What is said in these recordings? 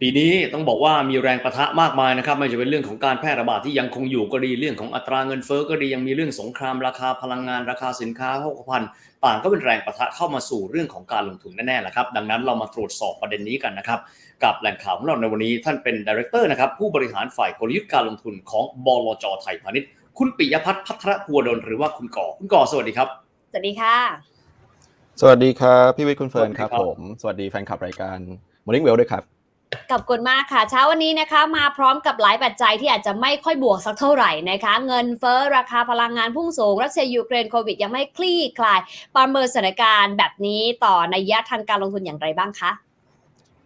ปีนี้ต้องบอกว่ามีแรงประทะมากมายนะครับ ไม่ว่าจะเป็นเรื่องของการแพร่ระบาดที่ยังคงอยู่ก็ดีเรื่องของอัตราเงินเฟ้อก็ดียังมีเรื่องสงครามราคาพลังงานราคาสินค้าข้าวพันต่างก็เป็นแรงประทะเข้ามาสู่เรื่องของการลงทุนแน่ๆแหละครับ ดังนั้นเรามาตรวจสอบประเด็นนี้กันนะครับ กับแหล่งข่าวของเราในวันนี้ท่านเป็นดีเรคเตอร์นะครับผู้บริหารฝ่ายกลยุทธ์การลงทุนของบลจไทยพาณิชย์คุณปิยพัฒน์พัทรพัวดลหรือว่าคุณก่อคุณก่อสวัสดีครับสวัสดีค่ะ สวัสดีครับพี่วิทย์คุณเฟิร์นครับสวัสดีครับผม สวัสดีแฟนคลับรายการ Morning Well ด้วยครับ ขอบคุณมากค่ะ เช้าวันนี้นะคะมาพร้อมกับหลายปัจจัยที่อาจจะไม่ค่อยบวกสักเท่าไหร่นะคะ เงินเฟ้อราคาพลังงานพุ่งสูง รัสเซียยูเครนโควิดยังไม่คลี่คลายประเมินสถานการณ์แบบนี้ต่อในยะทางการลงทุนอย่างไรบ้างคะ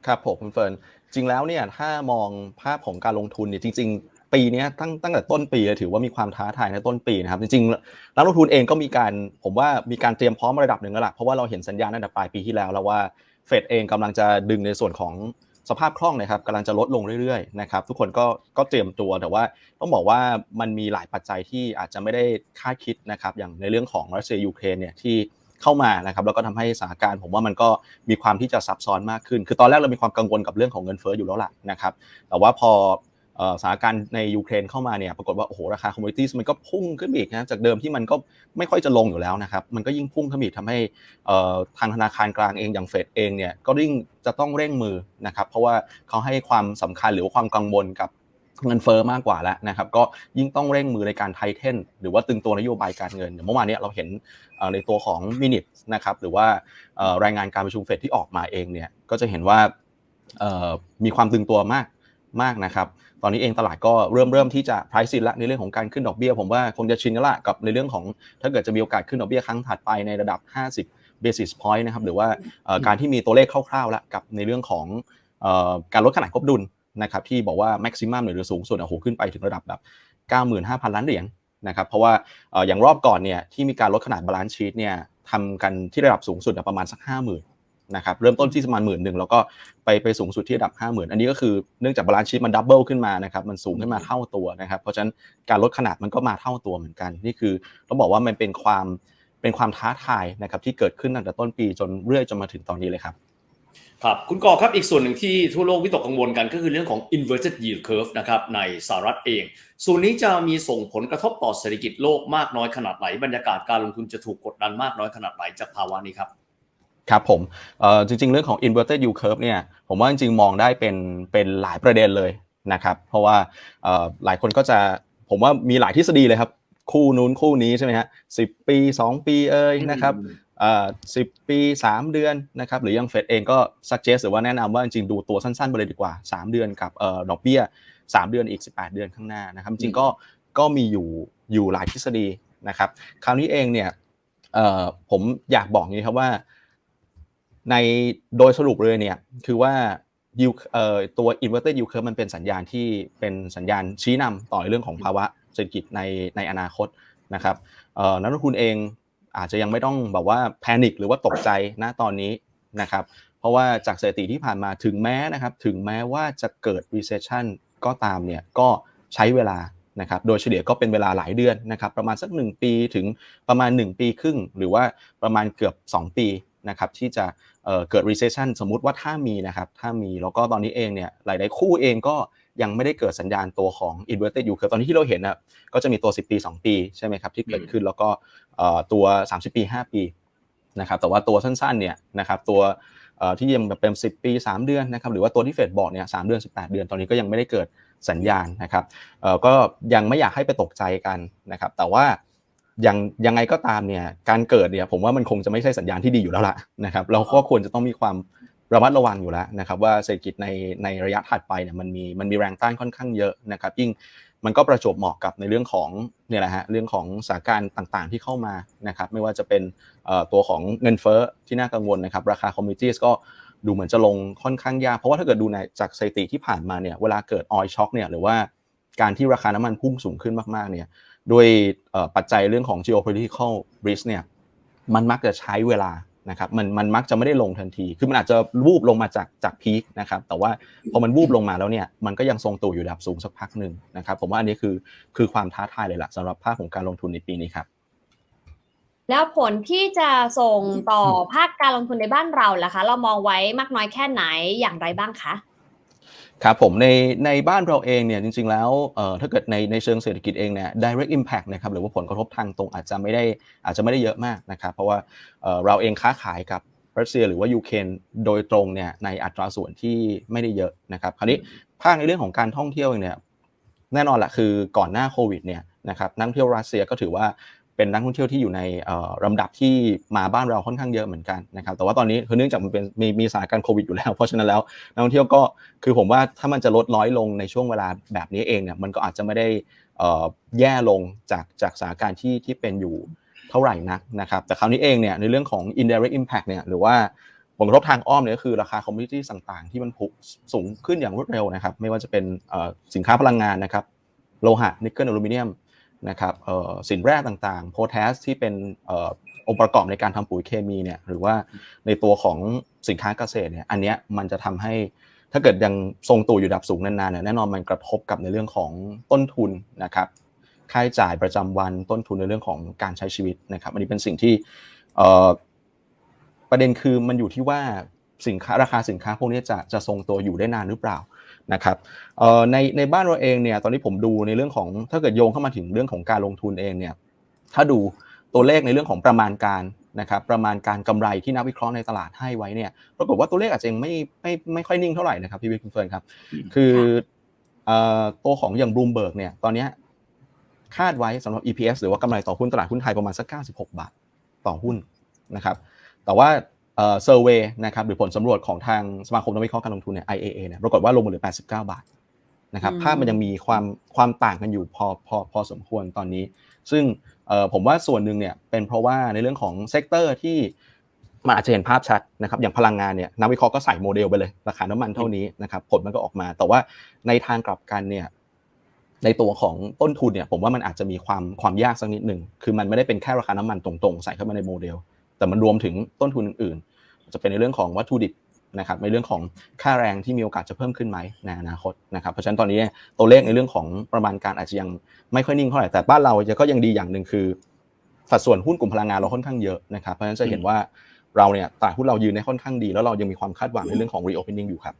ครับผมคุณเฟิร์นจริงแล้วเนี่ยถ้ามองภาพของการลงทุนเนี่ยจริง ๆ ปีนี้ตั้งตั้งแต่ต้นปีถือว่ามีความท้าทายในต้นปีนะครับจริงๆนักลงทุนเองก็มีการผมว่ามีการเตรียมพร้อมระดับหนึ่งแล้วล่ะเพราะว่าเราเห็นสัญญาณตั้งแต่ปลายปีที่แล้วแล้วว่าเฟดเองกำลังจะดึงในส่วนของ สภาพคล่องนะครับกำลังจะลดลงเรื่อยๆนะครับทุกคนก็ก็เตรียมตัวแต่ว่าต้องบอกว่ามันมีหลายปัจจัยที่อาจจะไม่ได้คาดคิดนะครับอย่างในเรื่องของรัสเซียยูเครนเนี่ยที่เข้ามานะครับแล้วก็ทำให้สถานการณ์ผมว่ามันก็มีความที่จะซับซ้อนมากขึ้น คือตอนแรกเรามีความกังวลกับเรื่องของเงินเฟ้ออยู่แล้วล่ะนะครับแต่ว่าพอ สถานการณ์ในยูเครนเข้ามาเนี่ยปรากฏว่าโอ้โหราคาคอมมูนิตี้มันก็พุ่งขึ้นไปอีกนะจากเดิมที่มันก็ไม่ค่อยจะลงอยู่แล้วนะครับมันก็ยิ่งพุ่งขึ้นไปอีกทำให้ทางธนาคารกลางเองอย่างเฟดเองเนี่ยก็ยิ่งจะต้องเร่งมือนะครับเพราะว่าเขาให้ความสำคัญหรือความกังวลกับเงินเฟ้อมากกว่าแล้วนะครับก็ยิ่งต้องเร่งมือในการไทเทนหรือว่าตึงตัวนโยบายการเงินเมื่อวานนี้เราเห็นในตัวของมินิทนะครับหรือว่ารายงานการประชุมเฟดที่ออกมาเองเนี่ยก็จะเห็นว่ามีความตึงตัวมาก มากนะครับ ตอนนี้เองตลาดก็เริ่มเริ่มที่จะ price in ละในเรื่องของการขึ้นดอกเบี้ย ผมว่าคงจะชินกันละกับในเรื่องของถ้าเกิดจะมีโอกาสขึ้นดอกเบี้ยครั้งถัดไปในระดับ 50 basis point นะครับหรือว่าเอ่อการที่มีตัวเลขคร่าวๆแล้วกับในเรื่องของเอ่อการลดขนาดควบดุลนะครับที่บอกว่า maximum หรือสูงสุดโอ้โหขึ้นไปถึงระดับแบบ 95,000 ล้านเหรียญนะครับเพราะว่าเอ่ออย่างรอบก่อนเนี่ยที่มีการลดขนาด balance sheet เนี่ยทำกันที่ระดับสูงสุดประมาณสัก 50,000 นะครับเริ่มต้นที่ประมาณหมื่นหนึ่งแล้วก็ไปไปสูงสุดที่ระดับ 50,000 อันนี้ก็คือเนื่องจาก balance sheet มันดับเบิลขึ้นมานะครับมันสูงขึ้นมาเท่าตัวนะครับเพราะฉะนั้นการลดขนาดมันก็มาเท่าตัวเหมือนกัน นี่คือต้องบอกว่ามันเป็นความเป็นความท้าทายนะครับที่เกิดขึ้นตั้งแต่ต้นปีจนเรื่อยจนมาถึงตอนนี้เลยครับครับคุณก่อครับอีกส่วนหนึ่งที่ทั่วโลกวิตกกังวลกันก็คือเรื่องของ inverted yield curve นะครับในสหรัฐเอง ส่วนนี้จะมีส่งผลกระทบต่อเศรษฐกิจโลกมากน้อยขนาดไหนบรรยากาศการลงทุนจะถูกกดดันมากน้อยขนาดไหนจากภาวะนี้ครับ ครับผมเอ่อจริงๆ เรื่องของ inverted yield curve เนี่ยผมว่าจริงๆ มองได้เป็นเป็นหลายประเด็นเลยนะครับเพราะว่าเอ่อหลายคนก็จะผมว่ามีหลายทฤษฎีเลยครับ คู่นู้นคู่นี้ใช่ไหมฮะสิปี 2 ปีเอ้ยนะครับเอ่อสิปี 3 เดือนนะครับหรือยังเฟดเองก็ suggest หรือว่าแนะนำว่าจริงๆ ดูตัวสั้นๆ ไปเลยดีกว่า 3 เดือนกับเอ่อดอกเบี้ย 3 เดือนอีก 18 เดือนข้างหน้านะครับจริงๆก็ก็มีอยู่อยู่หลายทฤษฎีนะครับคราวนี้เองเนี่ยเอ่อผมอยากบอกอย่างนี้ครับว่า ในโดยสรุปเลยเนี่ยคือว่า yield เอ่อตัว inverted yield curve มันเป็นสัญญาณที่เป็นสัญญาณชี้นำต่อในเรื่องของภาวะเศรษฐกิจในในอนาคตนะครับนักลงทุนเองอาจจะยังไม่ต้องแบบว่าแพนิคหรือว่าตกใจณตอนนี้นะครับเพราะว่าจากสถิติที่ผ่านมาถึงแม้นะครับถึงแม้ว่าจะเกิด recession ก็ตามเนี่ยก็ใช้เวลานะครับโดยเฉลี่ยก็เป็นเวลาหลายเดือนนะครับประมาณสัก 1 ปีถึงประมาณ 1 ปีครึ่ง หรือว่าประมาณเกือบ 2 ปี นะครับที่จะเอ่อเกิด recession สมมุติว่าถ้ามีนะครับถ้ามีแล้วก็ตอนนี้เองเนี่ยหลาย ๆ คู่เองก็ยังไม่ได้เกิดสัญญาณตัวของ inverted yield curve ตอนนี้ที่เราเห็นนะก็จะมีตัว 10 ปี 2 ปีใช่ไหมครับที่เกิดขึ้นแล้วก็เอ่อตัว 30 ปี 5 ปีนะครับแต่ว่าตัวสั้น ๆ เนี่ยนะครับตัวเอ่อที่ยังแบบเป็น 10 ปี 3 เดือนนะครับหรือว่าตัวที่เฟดบอกเนี่ย3เดือน 18 เดือน ตอนนี้ก็ยังไม่ได้เกิดสัญญาณนะครับเอ่อก็ยังไม่อยากให้ไปตกใจกันนะครับแต่ว่า ยังยังไงก็ตามเนี่ยการเกิดเนี่ยผมว่ามันคงจะไม่ใช่สัญญาณที่ดีอยู่แล้วล่ะนะครับเราก็ควรจะต้องมีความระมัดระวังอยู่แล้วนะครับว่าเศรษฐกิจในในระยะถัดไปเนี่ยมันมีมันมีแรงต้านค่อนข้างเยอะนะครับยิ่งมันก็ประจบเหมาะกับในเรื่องของเนี่ยแหละฮะเรื่องของสถานการณ์ต่างๆที่เข้ามานะครับไม่ว่าจะเป็นตัวของเงินเฟ้อที่น่ากังวลนะครับราคาคอมมิชชั่นก็ดูเหมือนจะลงค่อนข้างยากเพราะว่าถ้าเกิดดูในจากสถิติที่ผ่านมาเนี่ยเวลาเกิดออยช็อคเนี่ยหรือว่าการที่ราคาน้ำมันพุ่งสูงขึ้นมากๆเนี่ย ด้วยปัจจัยเรื่องของ geopolitical risk เนี่ยมันมักจะใช้เวลานะครับมันมันมักจะไม่ได้ลงทันที คือมันอาจจะวูบลงมาจากจากพีคนะครับแต่ว่าพอมันวูบลงมาแล้วเนี่ยมันก็ยังทรงตัวอยู่ระดับสูงสักพักหนึ่งนะครับผมว่าอันนี้คือคือความท้าทายเลยล่ะสำหรับภาคของการลงทุนในปีนี้ครับแล้วผลที่จะส่งต่อภาคการลงทุนในบ้านเราล่ะคะ เรามองไว้มากน้อยแค่ไหนอย่างไรบ้างคะ ครับผมในในบ้านเราเองเนี่ยจริงๆแล้วเอ่อถ้าเกิดในในเชิงเศรษฐกิจเองเนี่ย direct impact นะครับหรือว่าผลกระทบทางตรงอาจจะไม่ได้อาจจะไม่ได้เยอะมากนะครับเพราะว่าเอ่อเราเองค้าขายกับรัสเซียหรือว่ายูเครนโดยตรงเนี่ยในอัตราส่วนที่ไม่ได้เยอะนะครับคราวนี้ภาคในเรื่องของการท่องเที่ยวเองเนี่ยแน่นอนแหละคือก่อนหน้าโควิดเนี่ยนะครับนักเที่ยวรัสเซียก็ถือว่า เป็นนักท่องเที่ยวที่อยู่ในลำดับที่มาบ้านเราค่อนข้างเยอะเหมือนกันนะครับ แต่ว่าตอนนี้คือเนื่องจากมันเป็นมีมีสถานการณ์โควิดอยู่แล้ว เพราะฉะนั้นแล้วนักท่องเที่ยวก็คือผมว่าถ้ามันจะลดน้อยลงในช่วงเวลาแบบนี้เองเนี่ยมันก็อาจจะไม่ได้แย่ลงจากจากสถานการณ์ที่ที่เป็นอยู่เท่าไหร่นักนะครับ แต่คราวนี้เองเนี่ยในเรื่องของ indirect impact เนี่ยหรือว่าผลกระทบทางอ้อมเนี่ยก็คือราคาคอมมิ d ตี้ต่างๆ ที่มันพุ่งสูงขึ้นอย่างรวดเร็วนะครับ ไม่ว่าจะเป็นสินค้าพลังงานนะครับ โลหะนิกเกิลอลูมิเนียม นะครับสินแร่ต่างๆ โพแทสที่เป็นองค์ประกอบในการทำปุ๋ยเคมีเนี่ยหรือว่าในตัวของสินค้าเกษตรเนี่ยอันเนี้ยมันจะทำให้ถ้าเกิดยังทรงตัวอยู่ดับสูงนานๆเนี่ยแน่นอนมันกระทบกับในเรื่องของต้นทุนนะครับค่าใช้จ่ายประจำวันต้นทุนในเรื่องของการใช้ชีวิตนะครับอันนี้เป็นสิ่งที่ประเด็นคือมันอยู่ที่ว่าสินค้าราคาสินค้าพวกนี้จะจะทรงตัวอยู่ได้นานหรือเปล่า นะครับเอ่อในในบ้านเราเองเนี่ยตอนนี้ผมดูในเรื่องของถ้าเกิดโยงเข้ามาถึงเรื่องของการลงทุนเองเนี่ยถ้าดูตัวเลขในเรื่องของประมาณการนะครับประมาณการกำไรที่นักวิเคราะห์ในตลาดให้ไว้เนี่ยปรากฏว่าตัวเลขอาจจะยังไม่ไม่ไม่ค่อยนิ่งเท่าไหร่นะครับพี่วิทย์คุณเฟิร์นครับอืมคือเอ่อตัวของอย่างบลูมเบิร์กเนี่ยตอนเนี้ยคาดไว้สำหรับ EPS หรือว่ากำไรต่อหุ้นตลาดหุ้นไทยประมาณสัก 96 บาทต่อหุ้นนะครับ แต่ว่า เอ่อเซอร์เวย์นะครับหรือผลสำรวจของทางสมาคมนักวิเคราะห์การลงทุนเนี่ย IAA เนี่ยปรากฏว่าลงมาเหลือ 89 บาทนะครับอืมภาพมันยังมีความความต่างกันอยู่พอพอพอสมควรตอนนี้ ซึ่งเอ่อผมว่าส่วนหนึ่งเนี่ยเป็นเพราะว่าในเรื่องของเซกเตอร์ที่มันอาจจะเห็นภาพชัดนะครับอย่างพลังงานเนี่ยนักวิเคราะห์ก็ใส่โมเดลไปเลย ราคาน้ำมันเท่านี้นะครับผลมันก็ออกมา แต่ว่าในทางกลับกันเนี่ยในตัวของต้นทุนเนี่ยผมว่ามันอาจจะมีความความยากสักนิดหนึ่งคือมันไม่ได้เป็นแค่ราคาน้ำมันตรงๆ ใส่เข้ามาในโมเดล แต่มันรวมถึงต้นทุนอื่นๆ จะเป็นในเรื่องของวัตถุดิบนะครับในเรื่องของค่าแรงที่มีโอกาสจะเพิ่มขึ้นไหมในอนาคตนะครับเพราะฉะนั้นตอนนี้เนี่ยตัวเลขในเรื่องของประมาณการอาจจะยังไม่ค่อยนิ่งเท่าไหร่แต่บ้านเราก็ยังดีอย่างหนึ่งคือ สัดส่วนหุ้นกลุ่มพลังงานเราค่อนข้างเยอะนะครับเพราะฉะนั้นจะเห็นว่าเราเนี่ยตลาดหุ้นเรายืนได้ค่อนข้างดี แล้วเรายังมีความคาดหวังในเรื่องของ reopening อยู่ครับ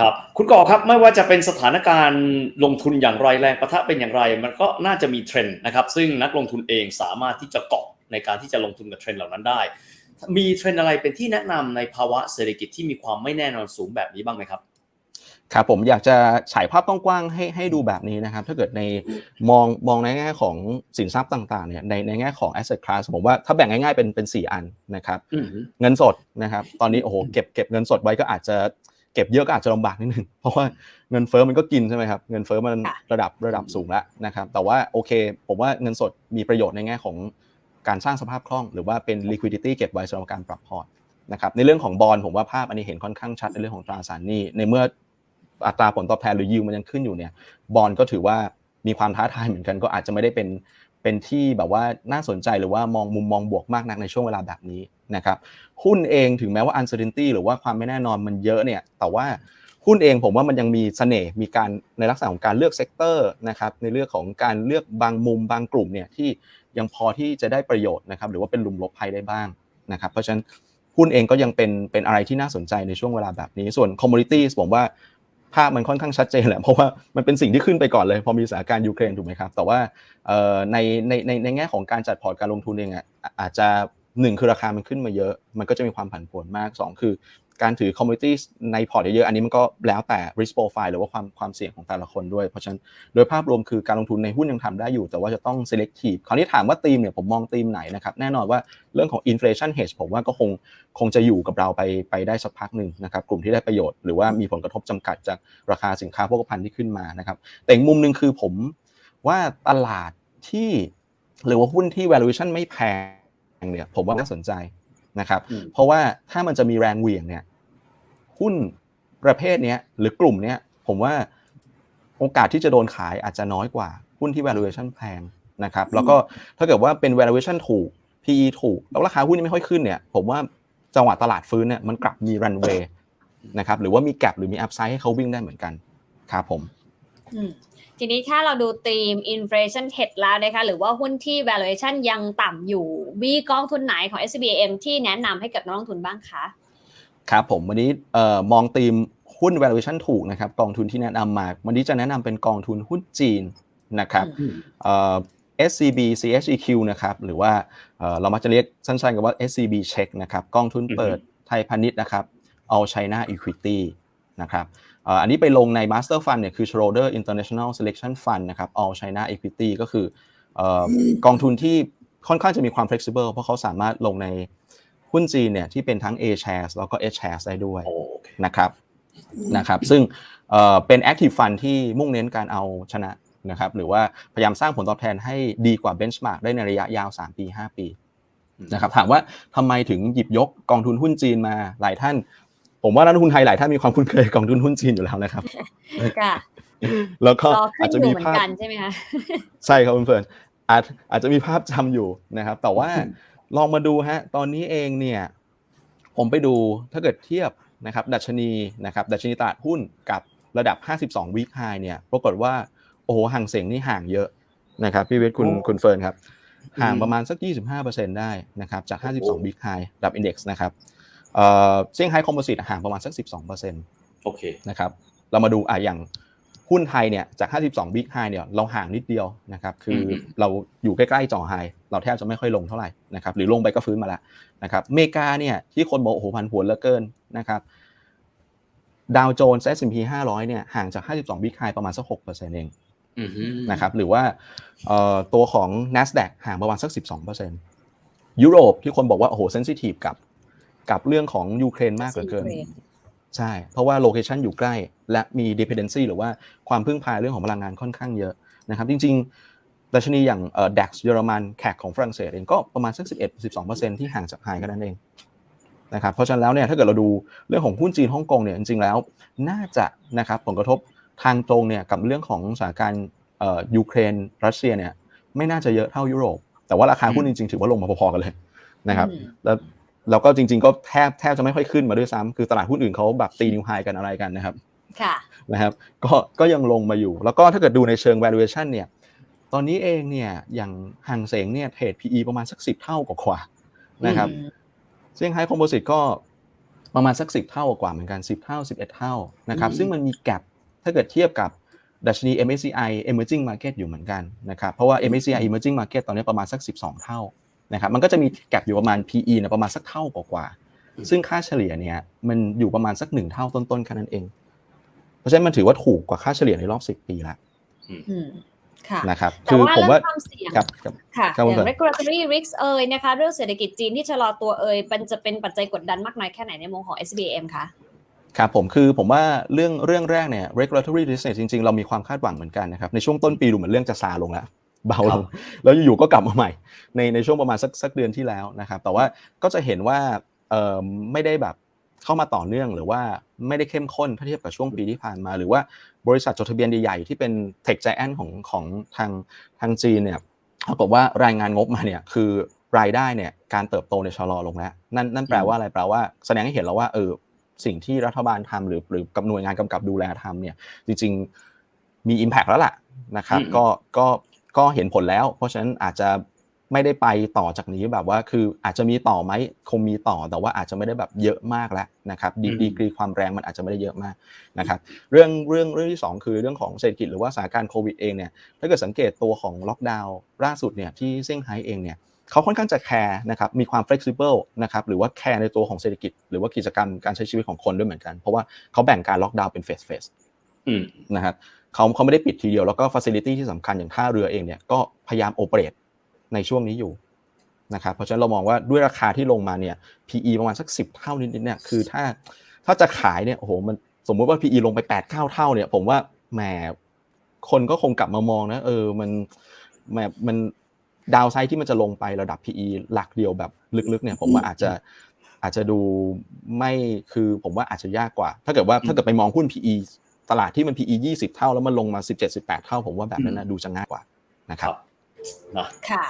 ครับคุณก่อครับไม่ว่าจะเป็นสถานการณ์ลงทุนอย่างไรแรงประทะเป็นอย่างไร มันก็น่าจะมีเทรนด์นะครับซึ่งนักลงทุนเองสามารถที่จะเกาะ ในการที่จะลงทุนกับเทรนด์เหล่านั้นได้ มีเทรนด์อะไรเป็นที่แนะนำในภาวะเศรษฐกิจที่มีความไม่แน่นอนสูงแบบนี้บ้างไหมครับครับผมอยากจะฉายภาพกว้างๆให้ให้ดูแบบนี้นะครับ ถ้าเกิดในมองมองในแง่ของสินทรัพย์ต่างๆเนี่ยในในแง่ของ asset class ผมว่าถ้าแบ่งง่ายๆเป็นเป็นสี่อันนะครับอืมเงินสดนะครับตอนนี้โอ้โหเก็บเก็บเงินสดไว้ก็อาจจะเก็บเยอะก็อาจจะลำบากนิดนึงเพราะว่าเงินเฟ้อมันก็กินใช่ไหมครับเงินเฟ้อมันค่ะระดับระดับสูงแล้วนะครับแต่ว่าโอเค ผมว่าเงินสดมีประโยชน์ในแง่ของ การสร้างสภาพคล่องหรือว่าเป็น liquidity เก็บไว้สำหรับการปรับพอร์ตนะครับในเรื่องของบอลผมว่าภาพอันนี้เห็นค่อนข้างชัดในเรื่องของตราสารหนี้ในเมื่ออัตราผลตอบแทนหรือยิวมันยังขึ้นอยู่เนี่ยบอลก็ถือว่ามีความท้าทายเหมือนกันก็อาจจะไม่ได้เป็นเป็นที่แบบว่าน่าสนใจหรือว่ามองมุมมองบวกมากนักในช่วงเวลาแบบนี้นะครับหุ้นเองถึงแม้ว่า uncertainty หรือว่าความไม่แน่นอนมันเยอะเนี่ยแต่ว่า หุ้นเองผมว่ามันยังมีเสน่ห์มีการในลักษณะของการเลือกเซกเตอร์นะครับในเรื่องของการเลือกบางมุมบางกลุ่มเนี่ยที่ยังพอที่จะได้ประโยชน์นะครับหรือว่าเป็นลุมลบภัยได้บ้างนะครับเพราะฉะนั้นหุ้นเองก็ยังเป็นเป็นอะไรที่น่าสนใจในช่วงเวลาแบบนี้ส่วน commodities ผมว่าภาพมันค่อนข้างชัดเจนแหละเพราะว่ามันเป็นสิ่งที่ขึ้นไปก่อนเลย พอมีสถานการณ์ยูเครนถูกไหมครับ แต่ว่าในในในในแง่ของการจัดพอร์ตการลงทุนเองอะอะอาจจะหนึ่งคือราคามันขึ้นมาเยอะ มันก็จะมีความผันผวนมากสองคือ การถือ commodities ในพอร์ตเยอะๆอันนี้มันก็แล้วแต่ risk profile หรือว่าความความเสี่ยงของแต่ละคนด้วย เพราะฉะนั้นโดยภาพรวมคือการลงทุนในหุ้นยังทำได้อยู่ แต่ว่าจะต้อง selective คราวนี้ถามว่าธีมเนี่ยผมมองธีมไหนนะครับแน่นอนว่าเรื่องของ inflation hedge ผมว่าก็คงคงจะอยู่กับเราไปไปได้สักพักหนึ่งนะครับกลุ่มที่ได้ประโยชน์หรือว่ามีผลกระทบจำกัดจากราคาสินค้าโภคภัณฑ์ที่ขึ้นมานะครับแต่อีกมุมหนึ่งคือผมว่าตลาดที่หรือว่าหุ้นที่ valuation ไม่แพงเนี่ยผมว่าน่าสนใจ นะครับอืมเพราะว่าถ้ามันจะมีแรงเหวี่ยงเนี่ยหุ้นประเภทเนี้ยหรือกลุ่มเนี้ยผมว่าโอกาสที่จะโดนขายอาจจะน้อยกว่าหุ้นที่ valuation แพงนะครับแล้วก็ถ้าเกิดว่าเป็น valuation ถูก PE ถูก แล้วราคาหุ้นยังไม่ค่อยขึ้นเนี่ยผมว่าจังหวะตลาดฟื้นเนี่ยมันกลับมี runway นะครับหรือว่ามี gap หรือมี upside ให้เขาวิ่งได้เหมือนกันครับผมอืม ทีนี้ถ้าเราดูธีม inflation hedge แล้วนะคะหรือว่าหุ้นที่ valuation ยังต่ำอยู่มีกองทุนไหนของ SBM ที่แนะนำให้กับนักลงทุนบ้างคะครับผมวันนี้เอ่อมองธีมหุ้น valuation ถูกนะครับกองทุนที่แนะนำมา วันนี้จะแนะนำเป็นกองทุนหุ้นจีนนะครับอืมเอ่อ SCB CHEQ นะครับหรือว่าเอ่อเรามักจะเรียกสั้นๆกันว่า SCB Check นะครับกองทุนเปิดไทยพาณิชย์นะครับ All China Equity นะครับเอ่ออันนี้ไปลงใน Master Fund เนี่ยคือ Schroder International Selection Fund นะครับ All China Equity ก็คือเอ่อกองทุนที่ค่อนข้างจะมีความ flexible เพราะเขาสามารถลงในหุ้นจีนเนี่ยที่เป็นทั้ง A shares แล้วก็ H shares ได้ด้วยโอเคนะครับนะครับ ซึ่งเอ่อเป็น active fund ที่มุ่งเน้นการเอาชนะนะครับ หรือว่าพยายามสร้างผลตอบแทนให้ดีกว่า benchmark ได้ในระยะยาว 3 ปี 5 ปีนะครับถามว่าทำไมถึงหยิบยกกองทุนหุ้นจีนมาหลายท่าน ผมว่านักลงทุนไทยหลายท่านมีความคุ้นเคยกับกองทุนหุ้นจีนอยู่แล้วนะครับค่ะแล้วก็รอขึ้อาจนจะอยู่มีเหมือภานพกันใช่ไหมคะใช่ครับคุณเฟิร์นอาจอาจจะมีภาพจำอยู่นะครับ แต่ว่าลองมาดูฮะ ตอนนี้เองเนี่ย ผมไปดูถ้าเกิดเทียบนะครับ ดัชนีนะครับ ดัชนีตลาดหุ้นกับระดับ 52 week high เนี่ย ปรากฏว่า โอ้โห ห่างเสียงนี่ห่างเยอะนะครับ พี่เวทคุณโอ้คุณเฟิร์นครับ ห่างอืมประมาณสัก 25%ได้นะครับ จาก 52 week high ดับ index นะครับ เอ่อเซี่ยงไฮ้คอมโพสิตห่างประมาณสัก 12%โอเคนะครับเรามาดูอะอย่างหุ้นไทยเนี่ยจาก 52 Big High เนี่ยเราห่างนิดเดียวนะครับคืออมเราอยู่ใกล้ๆจ่อไฮเราแทบจะไม่ค่อยลงเท่าไหร่นะครับหรือลงไปก็ฟื้นมาแล้วนะครับอเมริกาเนี่ยที่คนบอกโอ้โหพันผวนเหลือเกินนะครับดาวโจนส์ S&P 500 เนี่ยห่างจาก 52 Big High ประมาณสัก 6%เองอือฮึนะครับหรือว่าเอ่อตัวของ NASDAQ ห่างประมาณสัก 12%ยุโรปที่คนบอกว่าโอ้โหเซนซิทีฟกับ กับเรื่องของยูเครนมากเหลือเกินยูเครนใช่ เพราะว่าโลเคชันอยู่ใกล้ และมี dependency หรือว่าความพึ่งพาเรื่องของพลังงานค่อนข้างเยอะนะครับ จริงๆดัชนีอย่างเอ่อ DAX เยอรมันแขกของฝรั่งเศสเองก็ประมาณสัก11-12%ที่ห่างจากไฮกันนั่นเองนะครับเพราะฉะนั้นแล้วเนี่ยถ้าเกิดเราดูเรื่องของหุ้นจีนฮ่องกงเนี่ยจริงๆแล้วน่าจะนะครับผลกระทบทางตรงเนี่ยกับเรื่องของสถานการณ์เอ่อยูเครนรัสเซียเนี่ยไม่น่าจะเยอะเท่ายุโรป แต่ว่าราคาหุ้นจริงๆ ถือว่าลงมาพอๆกันเลยนะครับอืมแล้ว เราก็จริง ๆ ก็แทบแทบจะไม่ค่อยขึ้นมาด้วยซ้ำคือตลาดหุ้นอื่นเขาแบบตีนิวไฮกันอะไรกันนะครับค่ะนะครับก็ก็ยังลงมาอยู่ แล้วก็ถ้าเกิดดูในเชิง valuation เนี่ยตอนนี้เองเนี่ยอย่างห่างเสงเนี่ยเทรด PE ประมาณสัก10เท่ากว่าๆนะครับอืมเซี่ยงไฮ้คอมโพสิตก็ประมาณสัก10เท่ากว่าเหมือนกัน10เท่า11เท่านะครับอืมซึ่งมันมีแกลบถ้าเกิดเทียบกับดัชนี MSCI Emerging Market อยู่เหมือนกันนะครับเพราะว่า MSCI Emerging Market ตอนนี้ประมาณสัก 12 เท่า นะครับมันก็จะมีแกลบอยู่ประมาณ PE เนี่ยประมาณสักเท่ากว่าๆซึ่งค่าเฉลี่ยเนี่ยมันอยู่ประมาณสักหนึ่งเท่าต้นๆแค่นั้นเอง เพราะฉะนั้นมันถือว่าถูกกว่าค่าเฉลี่ยในรอบ10ปีแล้วอืมค่ะนะครับแต่คือว่าผมเรื่ว่าองความเสี่ยงครับครับค่ะครับอย่างผม regulatory risk เอ่ยนะคะ เรื่องเศรษฐกิจจีนที่ชะลอตัวเอ่ยมันจะเป็นปัจจัยกดดันมากน้อยแค่ไหนในมุมของ SBM คะครับผมคือผมว่าเรื่องเรื่องแรกเนี่ย regulatory risk เนี่ยจริงๆ เรามีความคาดหวังเหมือนกันนะครับในช่วงต้นปีดูเหมือนเรื่องจะซาลงแล้ว เบาลงแล้วอยู่ๆก็กลับมาใหม่ ในในช่วงประมาณสักสักเดือนที่แล้วนะครับ แต่ว่าก็จะเห็นว่าเอ่อไม่ได้แบบเข้ามาต่อเนื่องหรือว่าไม่ได้เข้มข้นถ้าเทียบกับช่วงปีที่ผ่านมา หรือว่าบริษัทจดทะเบียนใหญ่ๆที่เป็น tech giant ของของทางทางจีนเนี่ยปรากฏว่ารายงานงบมาเนี่ยคือรายได้เนี่ยการเติบโตเนี่ยชะลอลงแล้วนั่นนั่นแปลว่าอะไรแปลว่าแสดงให้เห็นแล้วว่าเออสิ่งที่รัฐบาลทำหรือหรือกับหน่วยงานกำกับดูแลทำเนี่ยจริง ๆมี Impact แล้วล่ะนะครับอืมก็ก็ ก็เห็นผลแล้ว เพราะฉะนั้นอาจจะไม่ได้ไปต่อจากนี้แบบว่าคืออาจจะมีต่อไหมคงมีต่อแต่ว่าอาจจะไม่ได้แบบเยอะมากแล้วนะครับดีดีกรีความแรงมันอาจจะไม่ได้เยอะมากนะครับเรื่องเรื่องเรื่องที่สองคือเรื่องของเศรษฐกิจหรือว่าสถานการณ์โควิดเองเนี่ยถ้าเกิดสังเกตตัวของล็อกดาวน์ล่าสุดเนี่ยที่เซี่ยงไฮ้เองเนี่ยเขาค่อนข้างจะแคร์นะครับมีความ flexible นะครับหรือว่าแคร์ในตัวของเศรษฐกิจ หรือว่ากิจกรรมการใช้ชีวิตของคนด้วยเหมือนกัน เพราะว่าเขาแบ่งการล็อกดาวน์เป็นเฟสเฟสอืม นะครับเขาเขาไม่ได้ปิดทีเดียวแล้วก็ facility ที่สำคัญอย่างท่าเรือเองเนี่ยก็พยายามโอเปเรตในช่วงนี้อยู่นะครับเพราะฉะนั้นเรามองว่าด้วยราคาที่ลงมาเนี่ย PE ประมาณสัก 10 เท่านิดๆเนี่ยคือถ้าถ้าจะขายเนี่ยโอ้โหมันสมมุติว่า PE ลงไป8 9เท่าเนี่ย ผมว่าแหมคนก็คงกลับมามองนะเออมันแหมมันดาวไซด์ที่มันจะลงไประดับ PE หลักเดียวแบบลึกๆเนี่ย ผมว่าอาจจะอาจจะดูไม่คือผมว่าอาจจะยากกว่า ถ้าเกิดว่าถ้าเกิดไปมองหุ้น PE ตลาดที่มัน PE 20 เท่าแล้วมันลงมา 17 18 เท่าผมว่าแบบนั้นนะดูจะง่ายกว่านะครับนะค่ะ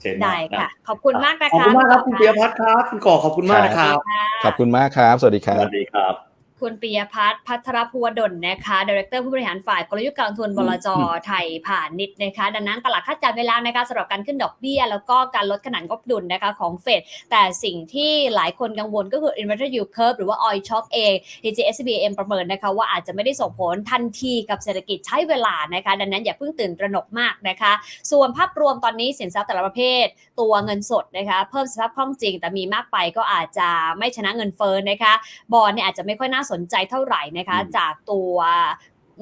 เช่นได้ค่ะ ขอบคุณมากนะขอบคะคุณมากครับคุณเปียพัฒน์ครับ คุณก่อขอบคุณมากนะครับค่ะขอบคุณมากครับ สวัสดีคสรับวัสดีครับ คุณปิยพัฒน์พัทรภูวดลนะคะดีเรคเตอร์ผู้บริหารฝ่ายกลยุทธ์การลงทุนบลจอืมไทยผ่านนิดนะคะ ดังนั้นตลาดคาดการณ์ไว้แล้วนะคะสำหรับการขึ้นดอกเบี้ย แล้วก็การลดขนาดงบดุลนะคะของเฟดแต่สิ่งที่หลายคนกังวลก็คือ inverted yield curve หรือว่า oil shock เอง DJSBM ประเมินนะคะว่าอาจจะไม่ได้ส่งผลทันทีกับเศรษฐกิจใช้เวลานะคะ ดังนั้นอย่าเพิ่งตื่นตระหนกมากนะคะ ส่วนภาพรวมตอนนี้สินทรัพย์แต่ละประเภท ตัวเงินสดนะคะเพิ่มสภาพคล่องจริง แต่มีมากไปก็อาจจะไม่ชนะเงินเฟ้อนะคะบอลเนี่ยอาจจะไม่ค่อยน่าสนใจเท่าไหร่นะคะอืมจากตัว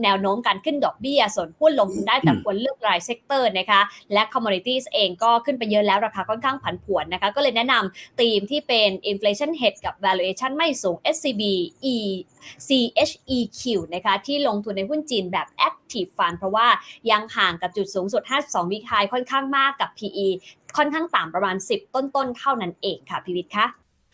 แนวโน้มการขึ้นดอกเบี้ย ส่วนหุ้นลงทุนได้แต่อืมควรเลือกรายเซกเตอร์นะคะและ commodities เองก็ขึ้นไปเยอะแล้วราคาค่อนข้างผันผวนนะคะก็เลยแนะนำธีมที่เป็น inflation hedge กับ valuation ไม่สูง SCB E CHEQ นะคะที่ลงทุนในหุ้นจีนแบบ active fund เพราะว่ายังห่างกับจุดสูงสุด 52 วิคายค่อนข้างมากกับ PE ค่อนข้างต่ำประมาณ 10 ต้นๆเท่านั้นเองค่ะพิวิทย์คะ